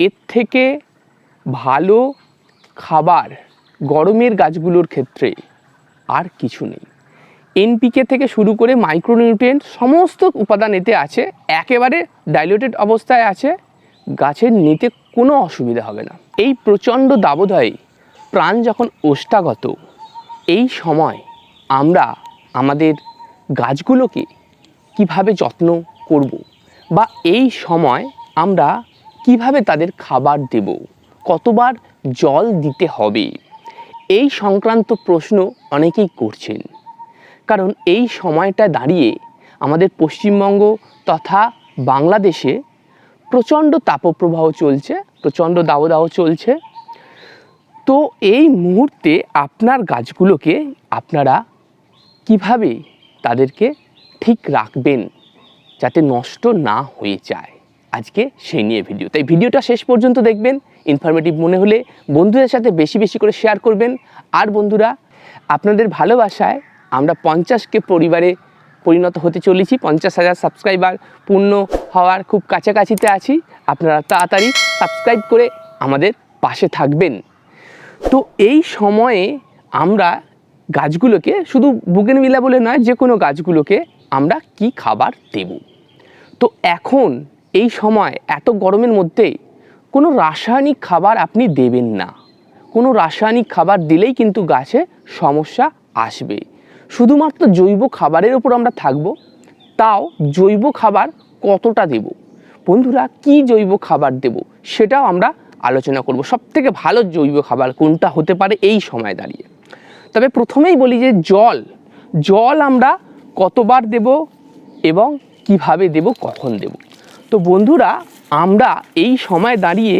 এর থেকে ভালো খাবার গরমের গাছগুলোর ক্ষেত্রে আর কিছু নেই। এনপিকে থেকে শুরু করে মাইক্রোনিউট্রিয়েন্ট সমস্ত উপাদান এতে আছে, একেবারে ডাইলুটেড অবস্থায় আছে, গাছের নিতে কোনো অসুবিধা হবে না। এই প্রচণ্ড দাবদাহে প্রাণ যখন ওষ্ঠাগত, এই সময় আমরা আমাদের গাছগুলোকে কীভাবে যত্ন করব বা এই সময় আমরা কীভাবে তাদের খাবার দেব? কতবার জল দিতে হবে? এই সংক্রান্ত প্রশ্ন অনেকেই করছেন। কারণ এই সময়টা দাঁড়িয়ে আমাদের পশ্চিমবঙ্গ তথা বাংলাদেশে প্রচণ্ড তাপপ্রবাহ চলছে, প্রচণ্ড দাবদাহ চলছে। তো এই মুহূর্তে আপনার গাছগুলোকে আপনারা কীভাবে তাদেরকে ঠিক রাখবেন যাতে নষ্ট না হয়ে যায়? আজকে সেই নিয়ে ভিডিও তাই ভিডিওটা শেষ পর্যন্ত দেখবেন ইনফরমেটিভ মনে হলে বন্ধুদের সাথে বেশি বেশি করে শেয়ার করবেন। আর বন্ধুরা, আপনাদের ভালোবাসায় আমরা পঞ্চাশকে পরিবারে পরিণত হতে চলেছি, পঞ্চাশ হাজার সাবস্ক্রাইবার পূর্ণ হওয়ার খুব কাছাকাছিতে আছি। আপনারা তাড়াতাড়ি সাবস্ক্রাইব করে আমাদের পাশে থাকবেন। তো এই সময়ে আমরা গাছগুলোকে শুধু বুগেন মিলা বলে নয় যে কোনো গাছগুলোকে আমরা কি খাবার দেব? তো এখন এই সময় এত গরমের মধ্যে কোনো রাসায়নিক খাবার আপনি দেবেন না। কোনো রাসায়নিক খাবার দিলেই কিন্তু গাছে সমস্যা আসবে। শুধুমাত্র জৈব খাবারের ওপর আমরা থাকব, তাও জৈব খাবার কতটা দেব? বন্ধুরা, কি জৈব খাবার দেব সেটাও আমরা আলোচনা করব। সবথেকে ভালো জৈব খাবার কোনটা হতে পারে এই সময় দাঁড়িয়ে। তবে প্রথমেই বলি যে জল জল আমরা কতবার দেব এবং কীভাবে দেব, কখন দেব? তো বন্ধুরা, আমরা এই সময় দাঁড়িয়ে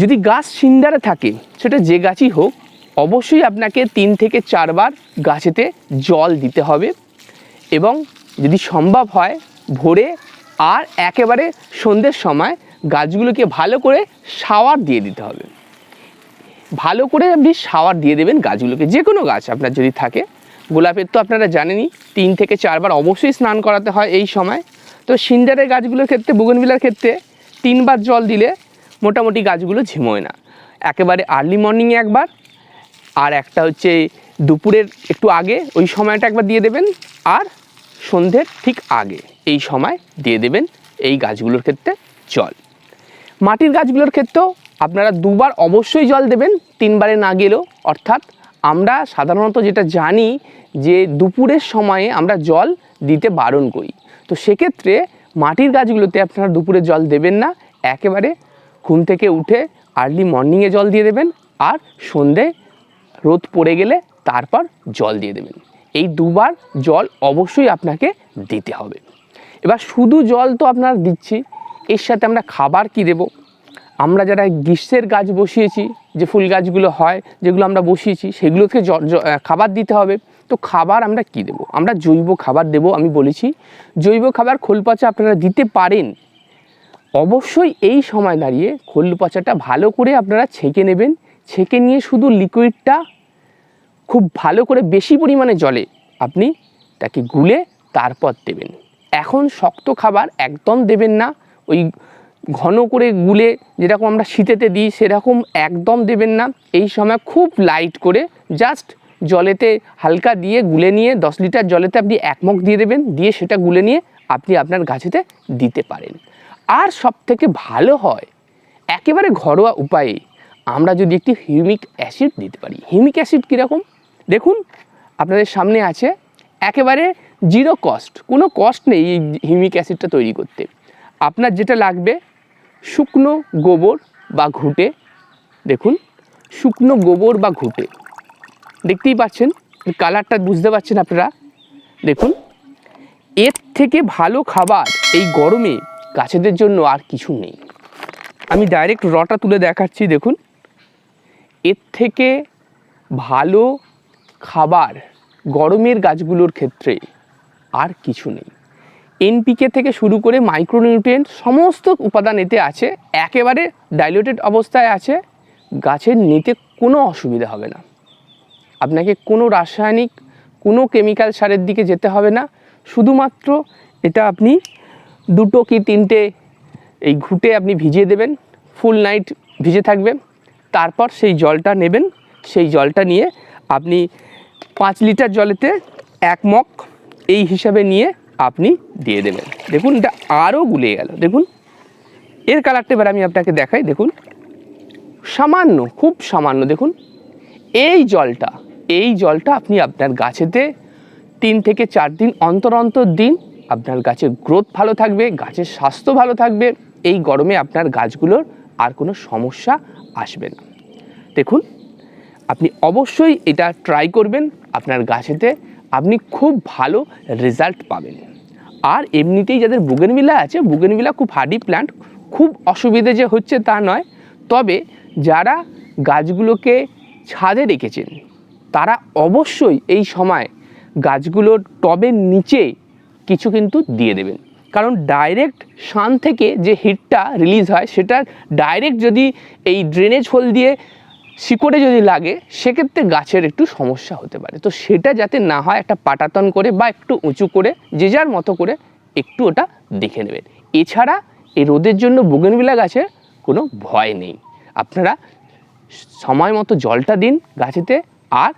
যদি গাছ সিন্ডারে থাকে, সেটা যে গাছই হোক, অবশ্যই আপনাকে তিন থেকে চারবার গাছেতে জল দিতে হবে এবং যদি সম্ভব হয়, ভোরে আর একেবারে সন্ধ্যের সময় গাছগুলোকে ভালো করে শাওয়ার দিয়ে দিতে হবে। ভালো করে আপনি শাওয়ার দিয়ে দেবেন গাছগুলোকে যে কোনো গাছ আপনার যদি থাকে। গোলাপের তো আপনারা জানেনই, তিন থেকে চারবার অবশ্যই স্নান করাতে হয় এই সময়। তো সিন্ডারের গাছগুলোর ক্ষেত্রে বুগনবিলার ক্ষেত্রে তিনবার জল দিলে মোটামুটি গাছগুলো ঝিমোয় না। একেবারে আর্লি মর্নিংয়ে একবার, আর একটা হচ্ছে দুপুরের একটু আগে, ওই সময়টা একবার দিয়ে দেবেন, আর সন্ধ্যের ঠিক আগে, এই সময় দিয়ে দেবেন এই গাছগুলোর ক্ষেত্রে জল। মাটির গাছগুলোর ক্ষেত্রেও আপনারা দুবার অবশ্যই জল দেবেন, তিনবারে না গেলেও। অর্থাৎ আমরা সাধারণত যেটা জানি যে দুপুরের সময়ে আমরা জল দিতে বারণ করি। তো সেক্ষেত্রে মাটির গাছগুলোতে আপনারা দুপুরে জল দেবেন না, একেবারে ঘুম থেকে উঠে আর্লি মর্নিংয়ে জল দিয়ে দেবেন আর সন্ধে রোদ পড়ে গেলে তারপর জল দিয়ে দেবেন। এই দুবার জল অবশ্যই আপনাকে দিতে হবে। এবার শুধু জল তো আপনারা দিচ্ছি, এর সাথে আমরা খাবার কি দেব? আমরা যারা গ্রীষ্মের গাছ বসিয়েছি, যে ফুল গাছগুলো হয়, যেগুলো আমরা বসিয়েছি, সেগুলোকে খাবার দিতে হবে। তো খাবার আমরা কি দেব? আমরা জৈব খাবার দেব, আমি বলেছি। জৈব খাবার খোল পচা আপনারা দিতে পারেন। অবশ্যই এই সময় দাঁড়িয়ে খোল পচাটা ভালো করে আপনারা ছেঁকে নেবেন। ছেঁকে নিয়ে শুধু লিকুইডটা খুব ভালো করে বেশি পরিমাণে জলে আপনি তাকে গুলে তারপর দেবেন। এখন শক্ত খাবার একদম দেবেন না। ওই ঘন করে গুলে যেরকম আমরা শীতেতে দিই, সেরকম একদম দেবেন না। এই সময় খুব লাইট করে জাস্ট জলেতে হালকা দিয়ে গুলে নিয়ে দশ লিটার জলেতে আপনি এক দিয়ে দেবেন, দিয়ে সেটা গুলে নিয়ে আপনি আপনার গাছেতে দিতে পারেন। আর সব থেকে ভালো হয়, একেবারে ঘরোয়া উপায়ে আমরা যদি একটি হিউমিক অ্যাসিড দিতে পারি। হিউমিক অ্যাসিড কীরকম? দেখুন, আপনাদের সামনে আছে একেবারে জিরো কস্ট, কোনো কস্ট নেই এই হিউমিক অ্যাসিডটা তৈরি করতে। আপনার যেটা লাগবে, শুকনো গোবর বা ঘুঁটে, দেখুন, শুকনো গোবর বা ঘুঁটে। দেখতেই পাচ্ছেন কালারটা বুঝতে পারছেন আপনারা? দেখুন, এর থেকে ভালো খাবার এই গরমে গাছেদের জন্য আর কিছু নেই। আমি ডাইরেক্ট রটা তুলে দেখাচ্ছি, দেখুন। এর থেকে ভালো খাবার গরমের গাছগুলোর ক্ষেত্রে আর কিছু নেই। এনপিকে থেকে শুরু করে মাইক্রোনিউট্রিয়েন্ট সমস্ত উপাদান এতে আছে, একেবারে ডাইলুটেড অবস্থায় আছে। গাছের নিতে কোনো অসুবিধা হবে না। আপনাকে কোনো রাসায়নিক, কোনো কেমিক্যাল সারের দিকে যেতে হবে না। শুধুমাত্র এটা আপনি দুটো কি তিনটে এই ঘুটে আপনি ভিজিয়ে দেবেন ফুল নাইট ভিজে থাকবে। তারপর সেই জলটা নেবেন। সেই জলটা নিয়ে আপনি পাঁচ লিটার জলেতে এক মগ এই হিসাবে নিয়ে আপনি দিয়ে দেবেন। দেখুন, এটা আরও গুলিয়ে গেল। দেখুন, এর কালারটা এবার আমি আপনাকে দেখাই। দেখুন, সামান্য, খুব সামান্য, দেখুন, এই জলটা এই জলটা আপনি আপনার গাছেতে তিন থেকে চার দিন অন্তর অন্তর দিন। আপনার গাছের গ্রোথ ভালো থাকবে, গাছের স্বাস্থ্য ভালো থাকবে। এই গরমে আপনার গাছগুলোর আর কোনো সমস্যা আসবে না। দেখুন, আপনি অবশ্যই এটা ট্রাই করবেন, আপনার গাছেতে আপনি খুব ভালো রেজাল্ট পাবেন। আর এমনিতেই যাদের বুগেনভিলা আছে বুগেনভিলা খুব হার্ডি প্ল্যান্ট খুব অসুবিধে যে হচ্ছে তা নয়। তবে যারা গাছগুলোকে ছাদে রেখেছেন তারা অবশ্যই এই সময় গাছগুলোর টবের নিচে কিছু কিন্তু দিয়ে দেবেন। কারণ ডাইরেক্ট সান থেকে যে হিটটা রিলিজ হয়, সেটা ডাইরেক্ট যদি এই ড্রেনেজ হোল দিয়ে শিকড়ে যদি লাগে, সেক্ষেত্রে গাছের একটু সমস্যা হতে পারে। তো সেটা যাতে না হয়, একটা পাটাতন করে বা একটু উঁচু করে, যে যার মতো করে একটু ওটা দেখে নেবেন। এছাড়া এই রোদের জন্য বুগেনভিলা গাছের কোনো ভয় নেই। আপনারা সময় মতো জলটা দিন গাছেতে, আর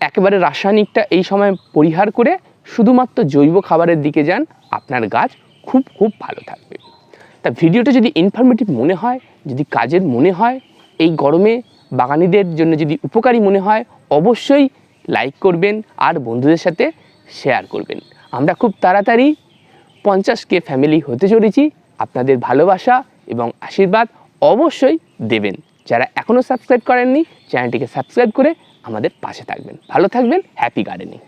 একেবারে রাসায়নিকটা এই সময় পরিহার করে শুধুমাত্র জৈব খাবারের দিকে যান, আপনার গাছ খুব খুব ভালো থাকবে। তা ভিডিওটা যদি ইনফরমেটিভ মনে হয়, যদি কাজের মনে হয়, এই গরমে বাগানিদের জন্য যদি উপকারী মনে হয়, অবশ্যই লাইক করবেন আর বন্ধুদের সাথে শেয়ার করবেন। আমরা খুব তাড়াতাড়ি পঞ্চাশ কে ফ্যামিলি হতে চলেছি। আপনাদের ভালোবাসা এবং আশীর্বাদ অবশ্যই দেবেন। যারা এখনও সাবস্ক্রাইব করেননি চ্যানেলটিকে সাবস্ক্রাইব করে আমাদের পাশে থাকবেন। ভালো থাকবেন হ্যাপি গার্ডেনিং